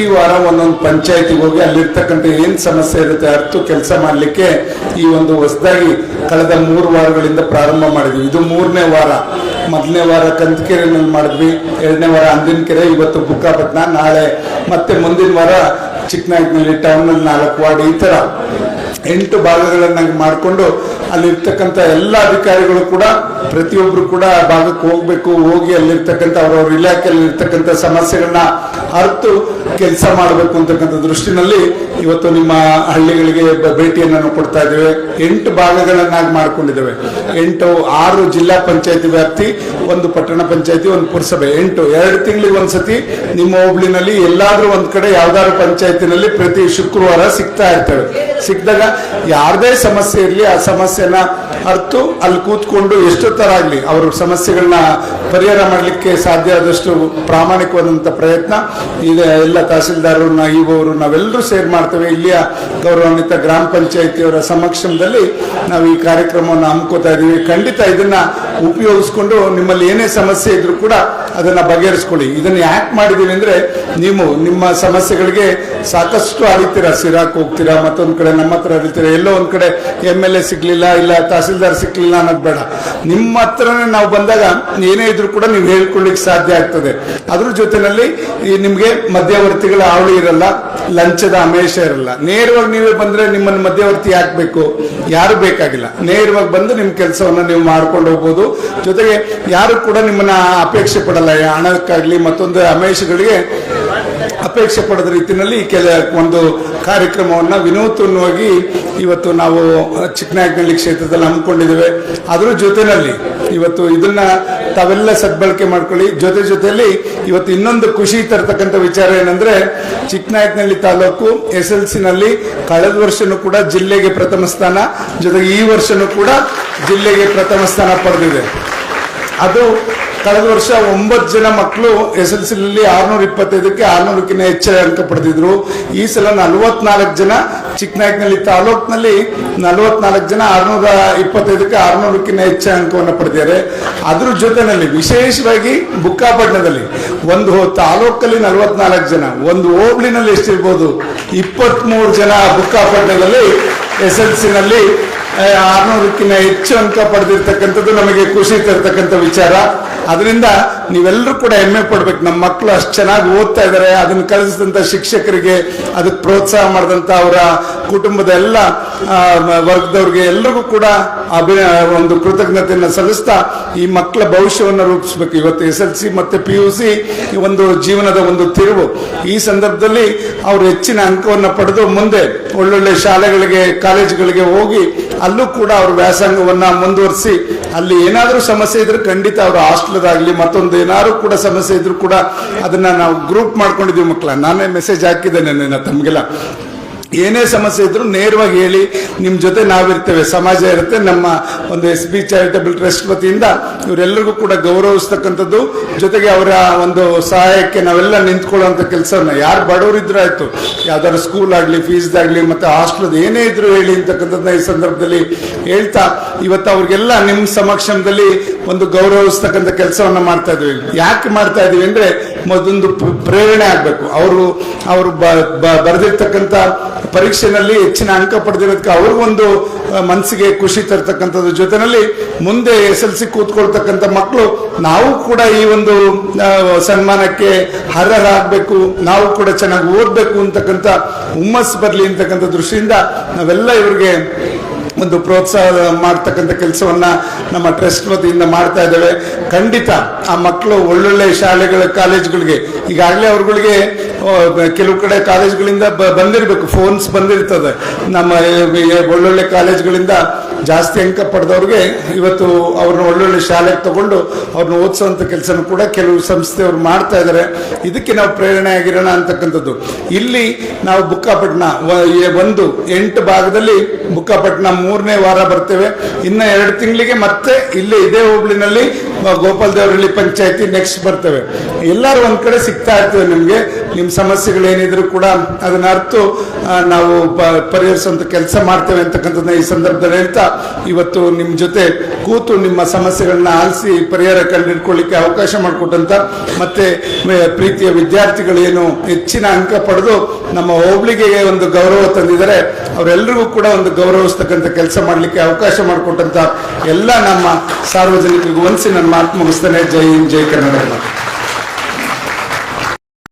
ಈ ವಾರ ಒಂದೊಂದು ಪಂಚಾಯತಿಗೆ ಹೋಗಿ ಅಲ್ಲಿರ್ತಕ್ಕಂಥ ಏನ್ ಸಮಸ್ಯೆ ಇರುತ್ತೆ ಅರ್ಥ ಕೆಲಸ ಮಾಡಲಿಕ್ಕೆ ಈ ಒಂದು ಹೊಸದಾಗಿ ಕಳೆದ ಮೂರು ವಾರಗಳಿಂದ ಪ್ರಾರಂಭ ಮಾಡಿದ್ವಿ. ಇದು ಮೂರನೇ ವಾರ. ಮೊದಲನೇ ವಾರ ಕಂದಕೆರೆನಲ್ಲಿ ಮಾಡಿದ್ವಿ. ಎರಡನೇ ವಾರ ಅಂದಿನಕೆರೆ, ಇವತ್ತು ಬುಕ್ಕಾಪಟ್ನ ನಾಳೆ ಮತ್ತೆ ಮುಂದಿನ ವಾರ ಚಿಕ್ಕನಾಯಕನಲ್ಲಿ ಟೌನಲ್ಲಿ ನಾಲ್ಕು ವಾರ್ಡ್ ಈ ತರ. ಎಂಟು ಭಾಗಗಳನ್ನಾಗಿ ಮಾಡಿಕೊಂಡು ಅಲ್ಲಿರ್ತಕ್ಕಂಥ ಎಲ್ಲ ಅಧಿಕಾರಿಗಳು ಕೂಡ, ಪ್ರತಿಯೊಬ್ರು ಕೂಡ ಆ ಭಾಗಕ್ಕೆ ಹೋಗ್ಬೇಕು, ಹೋಗಿ ಅಲ್ಲಿರ್ತಕ್ಕಂಥ ಅವರವ್ರ ಇಲಾಖೆಯಲ್ಲಿ ಇರ್ತಕ್ಕಂಥ ಸಮಸ್ಯೆಗಳನ್ನ ಅರ್ತು ಕೆಲಸ ಮಾಡಬೇಕು ಅಂತಕ್ಕಂಥ ದೃಷ್ಟಿನಲ್ಲಿ ಇವತ್ತು ನಿಮ್ಮ ಹಳ್ಳಿಗಳಿಗೆ ಭೇಟಿಯನ್ನು ಕೊಡ್ತಾ ಇದ್ದೇವೆ. ಎಂಟು ಭಾಗಗಳನ್ನಾಗಿ ಮಾಡಿಕೊಂಡಿದ್ದೇವೆ. ಎಂಟು, ಆರು ಜಿಲ್ಲಾ ಪಂಚಾಯತಿ ವ್ಯಾಪ್ತಿ, ಒಂದು ಪಟ್ಟಣ ಪಂಚಾಯತಿ, ಒಂದು ಪುರಸಭೆ. ಎಂಟು, ಎರಡು ತಿಂಗಳಿಗೆ ಒಂದ್ಸತಿ ನಿಮ್ಮ ಹೋಬಳಿನಲ್ಲಿ ಎಲ್ಲಾದ್ರೂ ಒಂದ್ ಕಡೆ ಯಾವ್ದಾದ್ರು ಪಂಚಾಯತಿನಲ್ಲಿ ಪ್ರತಿ ಶುಕ್ರವಾರ ಸಿಗ್ತಾ ಇರ್ತೇವೆ. ಸಿಕ್ಕಿದಾಗ ಯಾರದೇ ಸಮಸ್ಯೆ ಇರಲಿ, ಆ ಸಮಸ್ಯೆನ ಅರ್ತು, ಅಲ್ಲಿ ಕೂತ್ಕೊಂಡು ಎಷ್ಟೊತ್ತರ ಆಗ್ಲಿ, ಅವ್ರ ಸಮಸ್ಯೆಗಳನ್ನ ಪರಿಹಾರ ಮಾಡಲಿಕ್ಕೆ ಸಾಧ್ಯ ಆದಷ್ಟು ಪ್ರಾಮಾಣಿಕವಾದಂತ ಪ್ರಯತ್ನ. ಇದೆ ಎಲ್ಲ ತಹಸೀಲ್ದಾರರು ಇವರು ನಾವೆಲ್ಲರೂ ಸೇರ್ ಮಾಡ್ತೇವೆ. ಇಲ್ಲಿಯ ಗೌರವಾನ್ವಿತ ಗ್ರಾಮ ಪಂಚಾಯಿತಿಯವರ ಸಮಕ್ಷಮದಲ್ಲಿ ನಾವು ಈ ಕಾರ್ಯಕ್ರಮವನ್ನು ಹಮ್ಮಿಕೋತಾ ಇದ್ದೀವಿ. ಖಂಡಿತ ಇದನ್ನ ಉಪಯೋಗಿಸ್ಕೊಂಡು ನಿಮ್ಮಲ್ಲಿ ಏನೇ ಸಮಸ್ಯೆ ಇದ್ರೂ ಕೂಡ ಅದನ್ನ ಬಗೆಹರಿಸ್ಕೊಳ್ಳಿ. ಇದನ್ನ ಯಾಕೆ ಮಾಡಿದೀವಿ ಅಂದ್ರೆ, ನೀವು ನಿಮ್ಮ ಸಮಸ್ಯೆಗಳಿಗೆ ಸಾಕಷ್ಟು ಅರಿತೀರಾ, ಸಿರಾಕ್ ಹೋಗ್ತೀರಾ, ಮತ್ತೊಂದ್ ಕಡೆ ನಮ್ಮ ಹತ್ರ ಅರಿತೀರಾ ಎಲ್ಲೋ ಒಂದ್ ಕಡೆ ಎಂ ಎಲ್ ಎ ಸಿಗ್ಲಿಲ್ಲ, ಇಲ್ಲ ತಹಸೀಲ್ದಾರ್ ಸಿಗ್ಲಿಲ್ಲ ಅನ್ನೋದು ಬೇಡ. ನಿಮ್ಮ ಹತ್ರನೇ ನಾವು ಬಂದಾಗ ಏನೇ ಇದ್ರೂ ಕೂಡ ನೀವು ಹೇಳ್ಕೊಳ್ಳಿಕ್ ಸಾಧ್ಯ ಆಗ್ತದೆ. ಅದ್ರ ಜೊತೆನಲ್ಲಿ ಈ ನಿಮ್ಗೆ ಮಧ್ಯವರ್ತಿಗಳ ಆವಳಿ ಇರಲ್ಲ, ಲಂಚದ ಅಮೇಶ ಇರಲ್ಲ. ನೇರವಾಗಿ ನೀವೇ ಬಂದ್ರೆ ನಿಮ್ಮನ್ನ ಮಧ್ಯವರ್ತಿ ಹಾಕ್ಬೇಕು ಯಾರು ಬೇಕಾಗಿಲ್ಲ. ನೇರವಾಗಿ ಬಂದು ನಿಮ್ ಕೆಲಸವನ್ನ ನೀವು ಮಾಡ್ಕೊಂಡು ಹೋಗ್ಬೋದು. ಜೊತೆಗೆ ಯಾರು ಕೂಡ ನಿಮ್ಮನ್ನ ಅಪೇಕ್ಷೆ ಪಡಲ್ಲ. ಹಣಕ್ಕಾಗ್ಲಿ ಮತ್ತೊಂದು ಅಮೇಶಗಳಿಗೆ ಅಪೇಕ್ಷೆ ಪಡೆದ ರೀತಿಯಲ್ಲಿ ಕೆಲ ಒಂದು ಕಾರ್ಯಕ್ರಮವನ್ನು ವಿನೂತನವಾಗಿ ಇವತ್ತು ನಾವು ಚಿಕ್ಕನಾಯಕನಹಳ್ಳಿ ಕ್ಷೇತ್ರದಲ್ಲಿ ಹಮ್ಮಿಕೊಂಡಿದ್ದೇವೆ. ಅದರ ಜೊತೆಯಲ್ಲಿ ಇವತ್ತು ಇದನ್ನ ತಾವೆಲ್ಲ ಸದ್ಬಳಕೆ ಮಾಡ್ಕೊಳ್ಳಿ. ಜೊತೆ ಜೊತೆಯಲ್ಲಿ ಇವತ್ತು ಇನ್ನೊಂದು ಖುಷಿ ತರತಕ್ಕಂಥ ವಿಚಾರ ಏನಂದ್ರೆ ಚಿಕ್ಕನಾಯಕನಹಳ್ಳಿ ತಾಲೂಕು ಎಸ್ ಎಲ್ ಸಿನಲ್ಲಿ ಕಳೆದ ವರ್ಷನೂ ಕೂಡ ಜಿಲ್ಲೆಗೆ ಪ್ರಥಮ ಸ್ಥಾನ, ಜೊತೆಗೆ ಈ ವರ್ಷನೂ ಕೂಡ ಜಿಲ್ಲೆಗೆ ಪ್ರಥಮ ಸ್ಥಾನ ಪಡೆದಿದೆ. ಅದು ಕಳೆದ ವರ್ಷ ಒಂಬತ್ತು ಜನ ಮಕ್ಕಳು ಎಸ್ ಎಲ್ ಸಿಲಿ ಆರ್ನೂರ ಇಪ್ಪತ್ತೈದಕ್ಕೆ ಆರ್ನೂರಕ್ಕಿಂತ ಹೆಚ್ಚು ಅಂಕ ಪಡೆದಿದ್ರು. ಈ ಸಲ ನಲವತ್ನಾಲ್ಕು ಜನ ಚಿಕ್ಕನಾಯಕನಲ್ಲಿ ತಾಲೂಕಿನಲ್ಲಿ ನಲವತ್ನಾಲ್ಕು ಜನ ಆರ್ನೂರ ಇಪ್ಪತ್ತೈದಕ್ಕೆ ಆರ್ನೂರಕ್ಕಿಂತ ಹೆಚ್ಚು ಅಂಕವನ್ನು ಪಡೆದಿದ್ದಾರೆ. ಅದ್ರ ಜೊತೆನಲ್ಲಿ ವಿಶೇಷವಾಗಿ ಬುಕ್ಕಾಪಟ್ಟಣದಲ್ಲಿ ಒಂದು ತಾಲೂಕಲ್ಲಿ ನಲವತ್ನಾಲ್ಕು ಜನ, ಒಂದು ಹೋಬ್ಳಿನಲ್ಲಿ ಎಷ್ಟಿರ್ಬೋದು, ಇಪ್ಪತ್ಮೂರು ಜನ ಬುಕ್ಕಾಪಟ್ಟಣದಲ್ಲಿ ಎಸ್ ಎಲ್ ಸಿನಲ್ಲಿ ಆರ್ನೂರಕ್ಕಿಂತ ಹೆಚ್ಚು ಅಂಕ ಪಡೆದಿರ್ತಕ್ಕಂಥದ್ದು ನಮಗೆ ಖುಷಿ ತರ್ತಕ್ಕಂಥ ವಿಚಾರ. ಅದರಿಂದ ನೀವೆಲ್ಲರೂ ಕೂಡ ಹೆಮ್ಮೆ ಪಡ್ಬೇಕು. ನಮ್ಮ ಮಕ್ಕಳು ಅಷ್ಟು ಚೆನ್ನಾಗಿ ಓದ್ತಾ ಇದ್ದಾರೆ ಅದನ್ನು ಕಲಿಸಿದಂತ ಶಿಕ್ಷಕರಿಗೆ ಅದಕ್ಕೆ ಪ್ರೋತ್ಸಾಹ ಮಾಡಿದಂತ ಅವರ ಕುಟುಂಬದ ಎಲ್ಲ ವರ್ಗದವ್ರಿಗೆ ಎಲ್ರಿಗೂ ಕೂಡ ಅಭಿ ಒಂದು ಕೃತಜ್ಞತೆಯನ್ನು ಸಲ್ಲಿಸ್ತಾ ಈ ಮಕ್ಕಳ ಭವಿಷ್ಯವನ್ನು ರೂಪಿಸ್ಬೇಕು. ಇವತ್ತು ಎಸ್ ಎಲ್ ಸಿ ಮತ್ತೆ ಪಿ ಯು ಸಿ ಒಂದು ಜೀವನದ ಒಂದು ತಿರುವು. ಈ ಸಂದರ್ಭದಲ್ಲಿ ಅವರು ಹೆಚ್ಚಿನ ಅಂಕವನ್ನು ಪಡೆದು ಮುಂದೆ ಒಳ್ಳೊಳ್ಳೆ ಶಾಲೆಗಳಿಗೆ, ಕಾಲೇಜುಗಳಿಗೆ ಹೋಗಿ ಅಲ್ಲೂ ಕೂಡ ಅವ್ರ ವ್ಯಾಸಂಗವನ್ನ ಮುಂದುವರಿಸಿ, ಅಲ್ಲಿ ಏನಾದರೂ ಸಮಸ್ಯೆ ಇದ್ರೆ ಖಂಡಿತ ಅವರು ಹಾಸ್ಟೆಲ್ದಾಗಲಿ ಮತ್ತೊಂದು ಏನಾದ್ರು ಕೂಡ ಸಮಸ್ಯೆ ಇದ್ರೂ ಕೂಡ ಅದನ್ನ ನಾವು ಗ್ರೂಪ್ ಮಾಡ್ಕೊಂಡಿದ್ದೀವಿ ಮಕ್ಕಳ ನಾನೇ ಮೆಸೇಜ್ ಹಾಕಿದ್ದೇನೆ ತಮಗೆಲ್ಲ. ಏನೇ ಸಮಸ್ಯೆ ಇದ್ರು ನೇರವಾಗಿ ಹೇಳಿ, ನಿಮ್ ಜೊತೆ ನಾವಿರ್ತೇವೆ, ಸಮಾಜ ಇರುತ್ತೆ, ನಮ್ಮ ಒಂದು ಎಸ್ ಬಿ ಚಾರಿಟಬಲ್ ಟ್ರಸ್ಟ್ ವತಿಯಿಂದ ಇವರೆಲ್ಲರಿಗೂ ಕೂಡ ಗೌರವಿಸ್ತಕ್ಕಂಥದ್ದು. ಜೊತೆಗೆ ಅವರ ಒಂದು ಸಹಾಯಕ್ಕೆ ನಾವೆಲ್ಲ ನಿಂತ್ಕೊಳ್ಳುವಂತ ಕೆಲಸವನ್ನ ಯಾರು ಬಡವರಿದ್ರು ಆಯ್ತು. ಯಾವ್ದಾದ್ರು ಸ್ಕೂಲ್ ಆಗ್ಲಿ ಫೀಸ್ ಆಗ್ಲಿ, ಮತ್ತೆ ಹಾಸ್ಟೆಲ್ ಏನೇ ಇದ್ರು ಹೇಳಿ ಅಂತಕ್ಕಂಥದ್ದನ್ನ ಈ ಸಂದರ್ಭದಲ್ಲಿ ಹೇಳ್ತಾ, ಇವತ್ತು ಅವ್ರಿಗೆಲ್ಲ ನಿಮ್ ಸಮಕ್ಷಮದಲ್ಲಿ ಒಂದು ಗೌರವಿಸ್ತಕ್ಕಂಥ ಕೆಲಸವನ್ನ ಮಾಡ್ತಾ ಇದ್ವಿ. ಯಾಕೆ ಮಾಡ್ತಾ ಇದೀವಿ ಅಂದ್ರೆ ಮೊದಲೊಂದು ಪ್ರ- ಪ್ರೇರಣೆ ಆಗ್ಬೇಕು. ಅವರು ಅವರು ಬರೆದಿರ್ತಕ್ಕಂಥ ಪರೀಕ್ಷೆನಲ್ಲಿ ಹೆಚ್ಚಿನ ಅಂಕ ಪಡೆದಿರೋದಕ್ಕೆ ಅವ್ರಿಗೊಂದು ಮನಸ್ಸಿಗೆ ಖುಷಿ ತರ್ತಕ್ಕಂಥದ್ರ ಜೊತೆಯಲ್ಲಿ ಮುಂದೆ ಎಸ್ ಎಲ್ ಸಿ ಕೂತ್ಕೊಳ್ತಕ್ಕಂಥ ಮಕ್ಕಳು ನಾವು ಕೂಡ ಈ ಒಂದು ಸನ್ಮಾನಕ್ಕೆ ಅರ್ಹರಾಗಬೇಕು. ನಾವು ಕೂಡ ಚೆನ್ನಾಗಿ ಓದಬೇಕು ಅಂತಕ್ಕಂಥ ಹುಮ್ಮಸ್ ಬರಲಿ ಅಂತಕ್ಕಂಥ ದೃಷ್ಟಿಯಿಂದ ನಾವೆಲ್ಲ ಇವರಿಗೆ ಒಂದು ಪ್ರೋತ್ಸಾಹ ಮಾಡ್ತಕ್ಕಂಥ ಕೆಲಸವನ್ನ ನಮ್ಮ ಟ್ರಸ್ಟ್ ವತಿಯಿಂದ ಮಾಡ್ತಾ ಇದ್ದೇವೆ. ಖಂಡಿತ ಆ ಮಕ್ಕಳು ಒಳ್ಳೊಳ್ಳೆ ಶಾಲೆಗಳ, ಕಾಲೇಜುಗಳಿಗೆ ಈಗಾಗಲೇ ಅವ್ರಗಳಿಗೆ ಕೆಲವು ಕಡೆ ಕಾಲೇಜ್ಗಳಿಂದ ಬಂದಿರಬೇಕು ಫೋನ್ಸ್ ಬಂದಿರ್ತದೆ. ನಮ್ಮ ಒಳ್ಳೊಳ್ಳೆ ಕಾಲೇಜ್ಗಳಿಂದ ಜಾಸ್ತಿ ಅಂಕ ಪಡೆದವ್ರಿಗೆ ಇವತ್ತು ಅವ್ರನ್ನ ಒಳ್ಳೊಳ್ಳೆ ಶಾಲೆಗೆ ತಗೊಂಡು ಅವ್ರನ್ನ ಓದಿಸುವಂಥ ಕೆಲಸನೂ ಕೂಡ ಕೆಲವು ಸಂಸ್ಥೆಯವರು ಮಾಡ್ತಾ ಇದ್ದಾರೆ ಇದಕ್ಕೆ ನಾವು ಪ್ರೇರಣೆ ಆಗಿರೋಣ ಅಂತಕ್ಕಂಥದ್ದು. ಇಲ್ಲಿ ನಾವು ಬುಕ್ಕಾಪಟ್ಟಣ ಒಂದು, ಎಂಟು ಭಾಗದಲ್ಲಿ ಬುಕ್ಕಾಪಟ್ಟಣ ಮೂರನೇ ವಾರ ಬರ್ತೇವೆ. ಇನ್ನು ಎರಡು ತಿಂಗಳಿಗೆ ಮತ್ತೆ ಇಲ್ಲೇ ಇದೇ ಹೋಬಳಿನಲ್ಲಿ ಗೋಪಾಲ್ ದೇವರಳ್ಳಿ ಪಂಚಾಯತಿ ನೆಕ್ಸ್ಟ್ ಬರ್ತೇವೆ. ಎಲ್ಲರೂ ಒಂದು ಕಡೆ ಸಿಗ್ತಾ ಇರ್ತೇವೆ ನಿಮ್ಗೆ. ನಿಮ್ಮ ಸಮಸ್ಯೆಗಳೇನಿದ್ರು ಕೂಡ ಅದನ್ನ ಅರ್ತು ನಾವು ಪರಿಹರಿಸುವಂತ ಕೆಲಸ ಮಾಡ್ತೇವೆ ಅಂತಕ್ಕಂಥದ್ದನ್ನ ಈ ಸಂದರ್ಭದಲ್ಲಿ ಹೇಳ್ತಾ, ಇವತ್ತು ನಿಮ್ಮ ಜೊತೆ ಕೂತು ನಿಮ್ಮ ಸಮಸ್ಯೆಗಳನ್ನ ಆಲಿಸಿ ಪರಿಹಾರ ಕಂಡುಹಿಡ್ಕೊಳ್ಳಿಕ್ಕೆ ಅವಕಾಶ ಮಾಡಿಕೊಟ್ಟಂತ, ಮತ್ತೆ ಪ್ರೀತಿಯ ವಿದ್ಯಾರ್ಥಿಗಳೇನು ಹೆಚ್ಚಿನ ಅಂಕ ಪಡೆದು ನಮ್ಮ ಹೋಬಳಿಗೆ ಒಂದು ಗೌರವ ತಂದಿದ್ದಾರೆ. ಅವರೆಲ್ಲರಿಗೂ ಕೂಡ ಒಂದು ಗೌರವಿಸ್ತಕ್ಕಂಥ ಕೆಲಸ ಮಾಡಲಿಕ್ಕೆ ಅವಕಾಶ ಮಾಡಿಕೊಟ್ಟಂತ ಎಲ್ಲ ನಮ್ಮ ಸಾರ್ವಜನಿಕರಿಗೂ ಒಂದ್ಸಿ ನನ್ನ ಮಾತು ಮುಗಿಸ್ತಾನೆ. ಜೈ ಹಿಂದ್, ಜೈ ಕನ್ನಡ